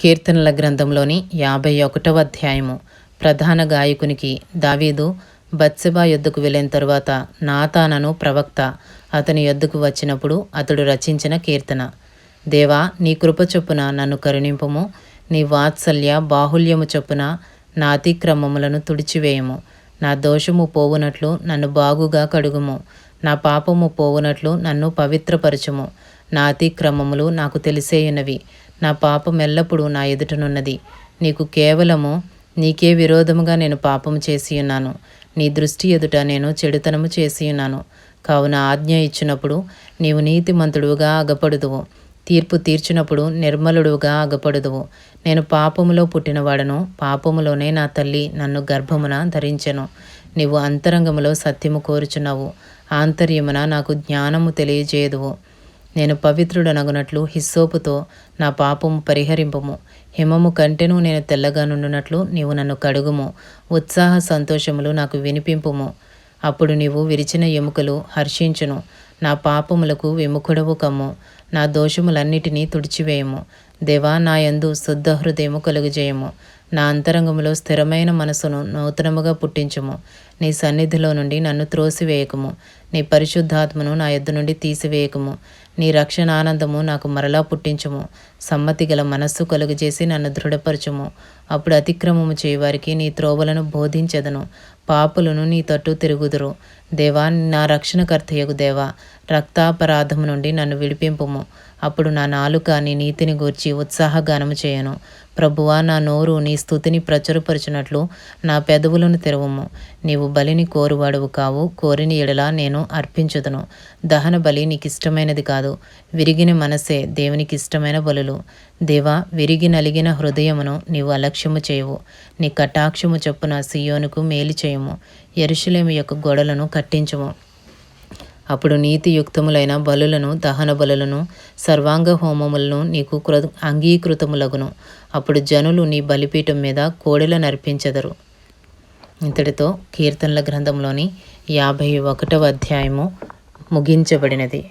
కీర్తనల గ్రంథంలోని యాభై ఒకటవ అధ్యాయము. ప్రధాన గాయకునికి దావీదు బత్సెబా యొద్దకు వెళ్ళిన తరువాత నాతానను ప్రవక్త. అతని యొద్దకు వచ్చినప్పుడు అతడు రచించిన కీర్తన. దేవా నీ కృప చొప్పున నన్ను కరుణింపము. నీ వాత్సల్య బాహుల్యము చొప్పున నా అతిక్రమములను తుడిచివేయము. నా దోషము పోవునట్లు నన్ను బాగుగా కడుగుము. నా పాపము పోవునట్లు నన్ను పవిత్రపరచుము. నా అతిక్రమములు నాకు తెలిసేయున్నవి. నా పాపం ఎల్లప్పుడూ నా ఎదుటనున్నది. నీకు కేవలము నీకే విరోధముగా నేను పాపము చేసి ఉన్నాను. నీ దృష్టి ఎదుట నేను చెడుతనము చేసి ఉన్నాను. కావున ఆజ్ఞ ఇచ్చినప్పుడు నీవు నీతిమంతుడుగా అగపడుదువు. తీర్పు తీర్చినప్పుడు నిర్మలుడుగా అగపడుదువు. నేను పాపములో పుట్టినవాడను పాపములోనే నా తల్లి నన్ను గర్భమున ధరించెను. నీవు అంతరంగములో సత్యము కోరుచున్నావు. ఆంతర్యమున నాకు జ్ఞానము తెలియజేయదువు. నేను పవిత్రుడనగునట్లు హిస్సోపుతో నా పాపము పరిహరింపము. హిమము కంటెను నేను తెల్లగా నుండునట్లు నీవు నన్ను కడుగుము. ఉత్సాహ సంతోషములు నాకు వినిపింపుము. అప్పుడు నీవు విరిచిన ఎముకలు హర్షించును. నా పాపములకు విముఖుడవు కమ్ము. నా దోషములన్నిటినీ తుడిచివేయము. దేవా నా యందు శుద్ధ హృదయము కలుగుజేయము. నా అంతరంగములో స్థిరమైన మనసును నూతనముగా పుట్టించుము. నీ సన్నిధిలో నుండి నన్ను త్రోసివేయకము. నీ పరిశుద్ధాత్మను నా ఎద్దు నుండి తీసివేయకము. నీ రక్షణ ఆనందము నాకు మరలా పుట్టించుము. సమ్మతి గల మనస్సు కలుగజేసి నన్ను దృఢపరచుము. అప్పుడు అతిక్రమము చేయవారికి నీ త్రోవలను బోధించదను. పాపులను నీ తట్టు తిరుగుదురు. దేవా నా రక్షణకర్తయగు దేవా రక్తాపరాధము నుండి నన్ను విడిపింపుము. అప్పుడు నా నాలుక నీ నీతిని గూర్చి ఉత్సాహగానము చేయను. ప్రభువా నా నోరు నీ స్థుతిని ప్రచురపరచునట్లు నా పెదవులను తెరవము. నీవు బలిని కోరువాడువు కావు. కోరిని ఎడలా నేను అర్పించుదును. దహన బలి నీకు ఇష్టమైనది కాదు. విరిగిన మనసే దేవునికి ఇష్టమైన బలులు. దేవా విరిగి నలిగిన హృదయమును నీవు అలక్ష్యము చేయవు. నీ కటాక్షము చొప్పున సియోనుకు మేలు చేయము. ఎరుషులేము. యొక్క గొడలను కట్టించము. అప్పుడు నీతియుక్తములైన బలులను దహన బలులను సర్వాంగ హోమములను నీకు కృ అంగీకృతములగును. అప్పుడు జనులు నీ బలిపీఠం మీద కోడెలను అర్పించెదరు ఇంతటితో కీర్తనల గ్రంథంలోని యాభై ఒకటవ అధ్యాయము ముగించబడినది.